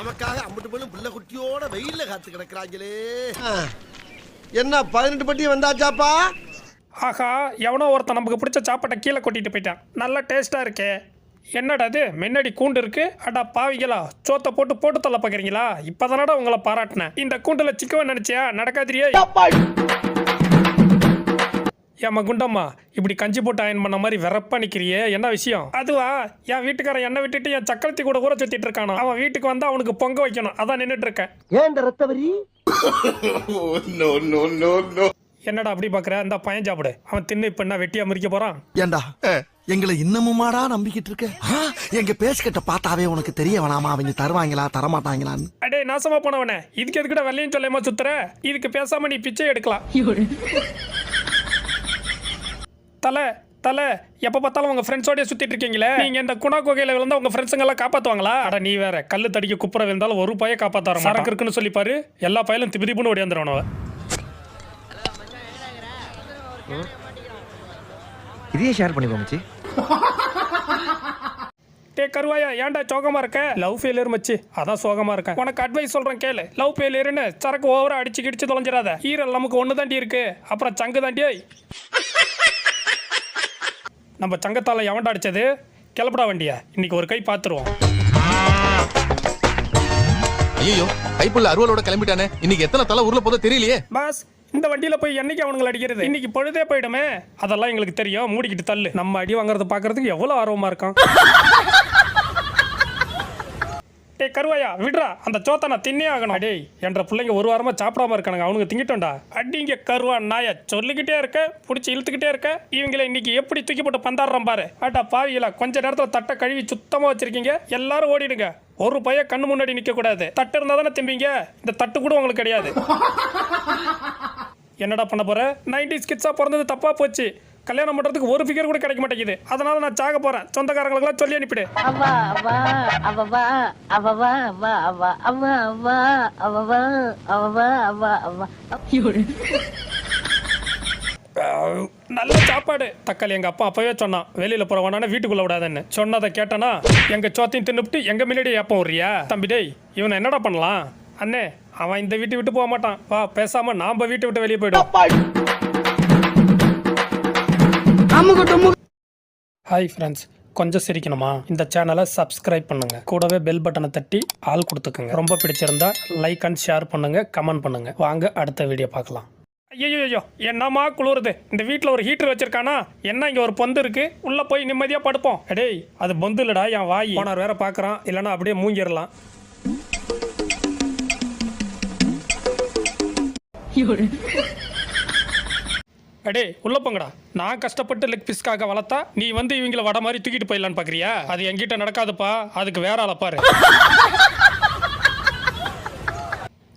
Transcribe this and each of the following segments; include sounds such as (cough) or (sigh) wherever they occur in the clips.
நமக்காக அம்பட்டு பெண்ணும் பிள்ளை குட்டியோட வெயில்ல காத்து கிடக்குறாங்களே. என்ன பதினெட்டு பட்டி வந்தாச்சாப்பா? ஆஹா எவனோ ஒருத்தன் நமக்கு பிடிச்ச சாப்பாட்டை கீழே கொட்டிட்டு போயிட்டான். நல்ல டேஸ்ட்டாக இருக்கே. என்னடா அது முன்னாடி கூண்டு இருக்கு. அடா பாவிங்களா சோத்தை போட்டு போட்டு தள்ள பார்க்குறீங்களா? இப்போ உங்களை பாராட்டினேன். இந்த கூண்டில் சிக்கவன் நினச்சியா? நடக்காதிரியே. ஏம்மா குண்டம்மா இப்படி கஞ்சி போட்டு அயன் பண்ண மாதிரி வெறப்பா நிக்கிறியே என்ன விஷயம்? அதுவா என் வீட்டுக்காரன் என்னை விட்டுட்டு என் சக்கரத்தி கூட கூட சுத்திட்டு இருக்கானோ அவன் வீட்டுக்கு வந்தா அவனுக்கு பொங்க வைக்கணும். அதான் நின்றுட்டு இருக்கேன். ஏன் இந்த ரத்த வரி என்னடா அப்படி பார்க்குற இந்த பையன் சாப்பிடு. அவன் தின்னு இப்போ என்ன வெட்டியா முறிக்க போறான்? ஏண்டா எங்களை இன்னமுமாடா நம்பிக்கிட்டு இருக்க? எங்க பேசிக்கிட்ட பார்த்தாவே உனக்கு தெரிய வேணாமா? அவங்க தருவாங்களா தரமாட்டாங்களான்னு? அடே நாசமா போனவனே இதுக்கு எதுக்குடா வெள்ளையும் சொல்லியமா சுத்துற? இதுக்கு பேசாம நீ பிச்சை எடுக்கலாம். தலை தலை. எப்ப பார்த்தாலும் உங்க ஃப்ரெண்ட்ஸோடய சுத்திட்டு இருக்கீங்களே? நீங்க இந்த குணா கோகையில விழுந்தா உங்க ஃப்ரெண்ட்ஸுங்க எல்லாம் காப்பாத்துவாங்களா? அட நீ வேற. கல்லு தடிக்க குப்புற விழுந்தாலும் ஒரு பைய காப்பாத்த வர சரக்கு இருக்குன்னு சொல்லி பாரு. எல்லா பையலும் திபி திபுன்னு ஓடியாந்துருவனவ இதையே ஷேர் பண்ணி மச்சி. டே கருவாயா ஏன்டா சோகமா இருக்க? லவ் ஃபெயிலியர் மச்சி. அதான் சோகமா இருக்கேன். உனக்கு அட்வைஸ் சொல்றேன் கேளு. லவ் ஃபெயிலியர்னு சரக்கு ஓவரா அடிச்சு கிடிச்சு தொலைஞ்சிடாத. ஈரல் நமக்கு ஒன்று தாண்டி இருக்கு. அப்புறம் சங்கு தாண்டி நம்ம சங்கத்தால எவன்டா அடிச்சது? கிளப்படா வண்டிய. இன்னைக்கு ஒரு கை பார்த்துருவோம் ஐயோ கைப்புள்ள அருவலோட கிளம்பிட்டானே. இன்னைக்கு எத்தனை தலை ஊர்ல போதோ தெரியலையே. பாஸ் இந்த வண்டியில போய் என்னைக்கு அவனுங்களை அடிக்கிறது? இன்னைக்கு பொழுதே போயிடுமே. அதெல்லாம் எங்களுக்கு தெரியும். மூடிக்கிட்டு தள்ளு. நம்ம அடி வாங்குறத பார்க்கறதுக்கு எவ்வளோ ஆர்வமா இருக்கான். டேய் கருவாயா? விடுறா. அந்த சோத்தை நான் தின்னே ஆகணும். டேய் என்ற பிள்ளைங்க ஒரு வாரமாக சாப்பிடாம இருக்கானுங்க. அவனுங்க திங்கிட்டோம்டா. அடிங்க கருவா நாய சொல்லிக்கிட்டே இருக்க பிடிச்சி இழுத்துக்கிட்டே இருக்க. இவங்களை இன்னைக்கு எப்படி தூக்கி போட்டு பந்தாடுறோம் பாரு. ஆட்டா பாவிகளா கொஞ்ச நேரத்தில் தட்டை கழுவி சுத்தமாக வச்சிருக்கீங்க. எல்லாரும் ஓடிடுங்க. ஒரு பையன் கண்ணு முன்னாடி நிற்கக்கூடாது கூடாது. தட்டு இருந்தா தானே திம்பிங்க. இந்த தட்டு கூட உங்களுக்கு கிடையாது. என்னடா பண்ண போற? நைன்டி கிட்ஸா பிறந்தது தப்பா போச்சு. கல்யாணம் பண்றதுக்கு ஒரு ஃபிகர் கூட கிடைக்க மாட்டேங்குது அதனால நான் சாக போறேன் சொந்தக்காரங்களுக்கெல்லாம் சொல்லி அனுப்பிடு அவா அவா அவவா அவவா அவா அவா அவா அவா அவவா அவவா அவா அவா அஹ், நல்ல சாப்பாடு தக்காளி எங்க அப்பா அப்பவே சொன்னான் வெளியில போற வேணானே வீட்டுக்குள்ள விடாதன்னு சொன்னதை கேட்டனா எங்க சோத்தையும் தின்னுபிட்டு எங்க முன்னாடி ஏப்பம் விடுறியா தம்பி டேய் இவனை என்னடா பண்ணலாம் அண்ணே அவன் இந்த வீட்டை விட்டு போக மாட்டான் வா பேசாம நாம வீட்டை விட்டு வெளியே போயிடும் ஹாய் ஃப்ரெண்ட்ஸ் கொஞ்சம் சிரிக்கணுமா? இந்த சேனலை சப்ஸ்கிரைப் பண்ணுங்க. கூடவே பெல் பட்டனை தட்டி ஆள் கொடுத்துக்கோங்க. ரொம்ப பிடிச்சிருந்தா லைக் அண்ட் ஷேர் பண்ணுங்க கமெண்ட் பண்ணுங்க. வாங்க அடுத்த வீடியோ பார்க்கலாம். ஐயோ ஐயோ என்னம்மா குளிருது? இந்த வீட்டில் ஒரு ஹீட்டர் வச்சிருக்கானா? என்ன இங்கே ஒரு பொந்து இருக்கு? உள்ள போய் நிம்மதியாக படுப்போம். டேய் அது பொந்து இல்லடா என் வாய். போனார் வேற பார்க்குறான் இல்லைன்னா அப்படியே மூங்கிடலாம். அடே உள்ள போங்கடா. நான் கஷ்டப்பட்டு லெக் பீஸ்க்காக வளர்த்தா நீ வந்து இவங்கள வட மாதிரி தூக்கிட்டு போயிடலான்னு பாக்குறியா? அது என்கிட்ட நடக்காதுப்பா. அதுக்கு வேற ஆளை பாரு.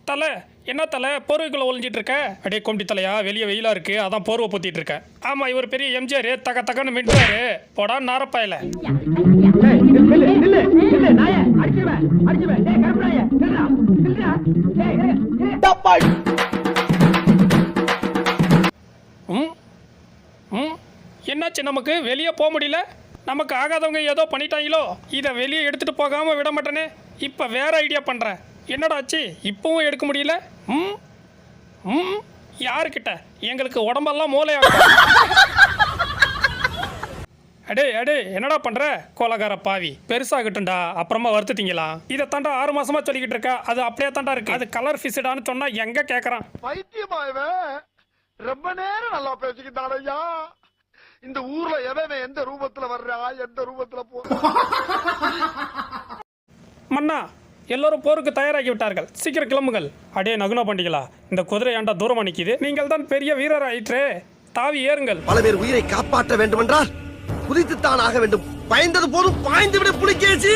தலை என்ன தலை? போர்வைக்குள்ள ஒளிஞ்சிட்டு இருக்க? அடே கொம்பி தலையா? வெளியே வெயிலா இருக்கு. அதான் போர்வை பொத்திட்டு இருக்க. ஆமா இவர் பெரிய எம்ஜிஆர். தக தகன்னு மின்றாரு போடா நாரப்பாயில. ம் நமக்கு வெளியே போக முடியல. நமக்கு ஆகாதவங்க ஏதோ பண்ணிட்டாங்களோ இதை வெளியே எடுத்துகிட்டு போகாமல் விட மாட்டேனே. இப்போ வேறு ஐடியா பண்ணுறேன் என்னடா ஆச்சு? இப்பவும் எடுக்க முடியல? ம்? ம்? யாருக்கிட்ட? எங்களுக்கு உடம்பெல்லாம் மூளையாகும் அடே அடே என்னடா பண்ற? கோலகார பாவி. பெருசாகட்டும்டா. அப்புறமா வருத்துட்டீங்களா இதை தாண்டா ஆறு மாசமா சொல்லிக்கிட்டு இருக்க. அது அப்படியே தாண்டா இருக்கு. அது கலர் ஃபிஸ்டான்னு சொன்னா எங்க கேக்குறான்? பைத்தியமா ரொம்ப நேரம் நல்லா பேசிக்கிட்டாடையா இந்த ஊர்ல எவன் எந்த ரூபத்துல வர்றா எந்த ரூபத்துல போ மன்னா எல்லோரும் போருக்கு தயாராகி விட்டார்கள். சீக்கிரம் கிளம்புங்கள். அடே நகுனா பண்டிகளா இந்த குதிரை ஏன்டா தூரமா நிக்குது? நீங்கள் தான் பெரிய வீரர் ஆயிற்றே தாவி ஏறுங்கள். பல பேர் உயிரை காப்பாற்ற வேண்டுமென்றால் குதித்துத்தான் ஆக வேண்டும். பயந்தது போதும் பாய்ந்து விட புலிகேசி!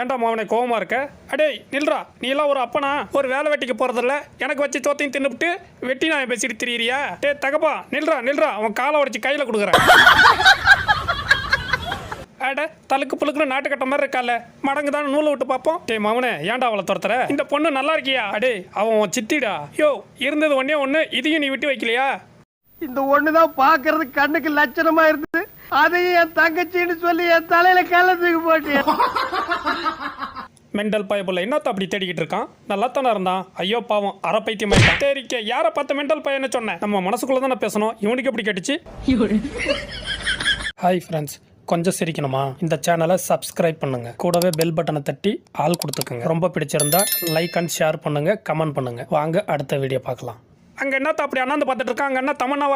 ஏன்டா மாவனை கோவமாக இருக்க? அடே நில்றா. நீ எல்லாம் ஒரு அப்பனா? ஒரு வேலை வெட்டிக்கு போறதில்ல. எனக்கு வச்சு சோத்தையும் தின்னுபிட்டு வெட்டி நான் பேசிட்டு திரியிறியா? டே தகப்பா நில்றா நில்றா. அவன் காலை உடச்சி கையில் கொடுக்குறேன். அட தலுக்கு புழுக்குன்னு நாட்டு கட்ட மாதிரி இருக்கால மடங்கு தான் நூலை விட்டு பார்ப்போம். டே மாவனே ஏன்டா அவளை துரத்துற? இந்த பொண்ணு நல்லா இருக்கியா? அடே அவன் உன் சித்திடா. யோ இருந்தது ஒன்னே ஒன்று இதையும் நீ விட்டு வைக்கலையா? இந்த ஒன்று தான் பார்க்கறது கண்ணுக்கு லட்சணமாக இருந்தது. அதையும் என் தங்கச்சின்னு சொல்லி என் தலையில கள்ளத்துக்கு போட்டு மெண்டல் பயபுள்ள என்னத்த அப்படி தேடிக்கிட்டு இருக்கான். நல்லா தானே இருந்தான். ஐயோ பாவம் அரை பைத்தியம் தேரிக்க யாரை பார்த்த மெண்டல் பையன்னு சொன்னேன். நம்ம மனசுக்குள்ள தானே பேசணும். இவனுக்கு எப்படி கேட்டுச்சு? ஹாய் ஃப்ரெண்ட்ஸ் கொஞ்சம் சிரிக்கணுமா? இந்த சேனலை சப்ஸ்கிரைப் பண்ணுங்க. கூடவே பெல் பட்டனை தட்டி ஆள் கொடுத்துக்கோங்க. ரொம்ப பிடிச்சிருந்தா லைக் அண்ட் ஷேர் பண்ணுங்க கமெண்ட் பண்ணுங்க. வாங்க அடுத்த வீடியோ பார்க்கலாம். அங்க என்னத்த அப்படி அண்ணாந்து பார்த்துட்டு இருக்கான்? அங்க என்ன தமன்னா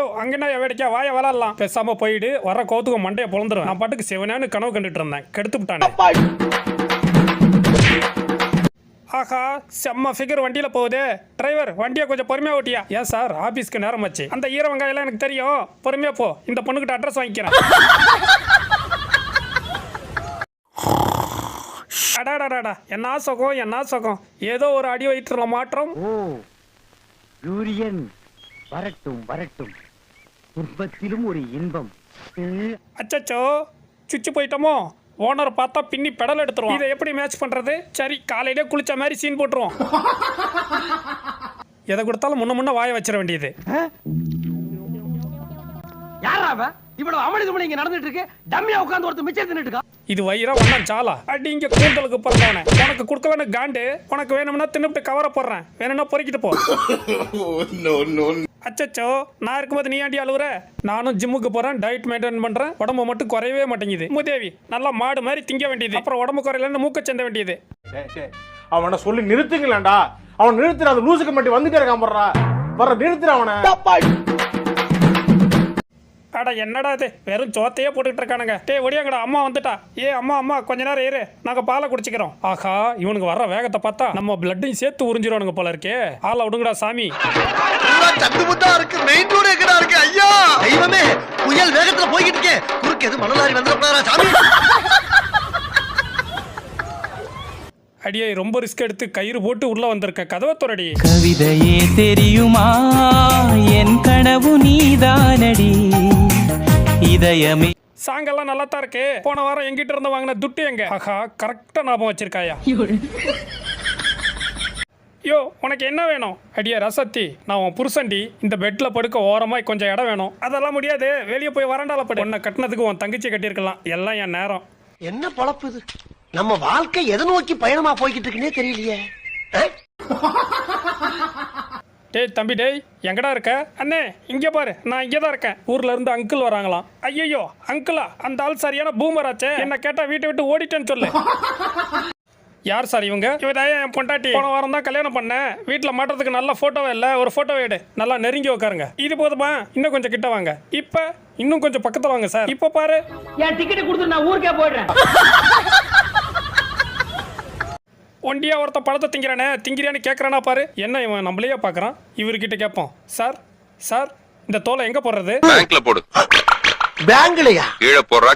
ஐயோ யோ அங்க என்ன வாய விளாடலாம். பேசாம போயிடு. வர கோத்துக்கு மண்டைய பொழந்துரும் நான் பாட்டுக்கு சிவனான்னு கனவு கண்டுட்டு இருந்தேன். கெடுத்து விட்டானே. ஆஹா செம்ம ஃபிகர் வண்டியில் போகுது. டிரைவர் வண்டியை கொஞ்சம் பொறுமையாக ஓட்டியா? ஏன் சார் ஆஃபீஸ்க்கு நேரம் ஆச்சு. அந்த ஈர வெங்காயம் எனக்கு தெரியும். பொறுமையாக போ. இந்த பொண்ணுக்கிட்ட அட்ரஸ் வாங்கிக்கிறேன். அடாடாடாடா என்ன சுகம் என்ன சுகம்? ஏதோ ஒரு அடி வயிற்றுல மாற்றம். ஓ யூரியன் வரட்டும் வரட்டும். துன்பத்திலும் ஒரு இன்பம். அச்சச்சோ சுச்சு போயிட்டோமோ? ஓனர் பார்த்தா பின்னி பெடல் எடுத்துருவோம் இதை எப்படி மேட்ச் பண்றது? சரி காலையிலே குளிச்ச மாதிரி சீன் போட்டுருவோம். (laughs) எதை கொடுத்தாலும் முன்ன முன்ன வாய வச்சிட வேண்டியது. யாரா அவன் இவ்வளவு அமளி துமளி இங்க நடந்துட்டு இருக்கு டம்மியா உட்கார்ந்து ஒருத்தர் மிச்சம் தின்னுட்டு இருக்கா இது வயிறா ஒன்னா சாலா அடி இங்க கூந்தலுக்கு பிறந்தவனே உனக்கு கொடுக்கலன்னு காண்டு உனக்கு வேணும்னா தின்னுட்டு கவர போடுறேன். வேணும்னா பொறுக்கிட்டு போ. (laughs) அச்சச்சோ நான் இருக்கும்போது நீ ஆண்டி அழுவுற? நானும் ஜிம்முக்கு போறேன் டயட் மெயின்டைன் பண்றேன். உடம்பு மட்டும் குறையவே மாட்டேங்குது. மூதேவி நல்லா மாடு மாதிரி திங்க வேண்டியது. அப்புறம் உடம்பு குறையலன்னு மூக்க செந்த வேண்டியது. அவனை சொல்லி நிறுத்துங்களேன்டா. அவன் நிறுத்துற அந்த லூசுக்கு மட்டும் வந்துட்டே இருக்கான் போடுறா. வர நிறுத்துற அவனை. அட என்னடா இது? வெறும் சோத்தையே போட்டுக்கிட்டு இருக்கானுங்க. டேய் ஒடியாங்கடா அம்மா வந்துட்டா. ஏ அம்மா அம்மா கொஞ்ச நேரம் இரு. நாங்க பாலை குடிச்சுக்கிறோம். ஆஹா இவனுக்கு வர்ற வேகத்தை பார்த்தா நம்ம பிளட்டையும் சேர்த்து உறிஞ்சிருவானுங்க போல இருக்கே. ஆளை விடுங்கடா சாமி. முத்தா இருக்கு. மெயின் ரோடு எங்கடா இருக்கு. ஐயா! தெய்வமே புயல் வேகத்துல போய்கிட்டு இருக்கே. குறுக்கு எது மணலாரி வந்துடக்கூடாதா சாமி? அடியே ரொம்ப ரிஸ்க் எடுத்து கயிறு போட்டு உள்ள வந்திருக்க கதவை துறடி. கவிதையே தெரியுமா? என் கனவு நீதானடி. இதயமே. சாங்கெல்லாம் நல்லா தான் இருக்கு. போன வாரம் எங்கிட்ட இருந்து வாங்கின துட்டு எங்க? ஆஹா கரெக்டா ஞாபகம் வச்சிருக்காயா? யோ உனக்கு என்ன வேணும்? அடியே ரசத்தி நான் உன் புருஷன்டி. இந்த பெட்ல படுக்க ஓரமாய் கொஞ்சம் இடம் வேணும். அதெல்லாம் முடியாது. வெளியே போய் வராண்டால படு. உன்னை கட்டினதுக்கு உன் தங்கச்சி கட்டியிருக்கலாம். எல்லாம் என் நேரம். என்ன பொழப்பு இது? நம்ம வாழ்க்கை எதை நோக்கி பயணமா போய்கிட்டு இருக்குன்னே தெரியலையே? டேய் தம்பி டேய் எங்கடா இருக்க? அண்ணே இங்கே பாரு நான் இங்கே தான் இருக்கேன். ஊர்ல இருந்து அங்கிள் வராங்களாம். ஐயோ அங்கிளா அந்த ஆள் சரியான பூமராச்சே என்ன கேட்டா வீட்டை விட்டு ஓடிட்டேன்னு சொல்லு. யார் சார் இவங்க? இவதான் என் பொண்டாட்டி? போன வாரம் தான் கல்யாணம் பண்ணேன். வீட்டில் மாட்டுறதுக்கு நல்ல ஃபோட்டோவே இல்லை ஒரு ஃபோட்டோ எடு. நல்லா நெருங்கி உட்காருங்க இது போதுமா? இன்னும் கொஞ்சம் கிட்ட வாங்க. இப்போ இன்னும் கொஞ்சம் பக்கத்தில் வாங்க சார். இப்போ பாரு. என் டிக்கெட் கொடுத்து நான் ஊருக்கே போயிடுறேன். ஒண்டியா ஒருத்த பழத்தை திங்கிறானே திங்கிறியான்னு கேட்குறானா பாரு. என்ன இவன் நம்மளையே பார்க்குறான் இவர்கிட்ட கேட்போம். சார் சார் இந்த தோலை எங்கே போடுறது? பேங்க்ல போடு. பேங்க்லயா? கீழே போடுறா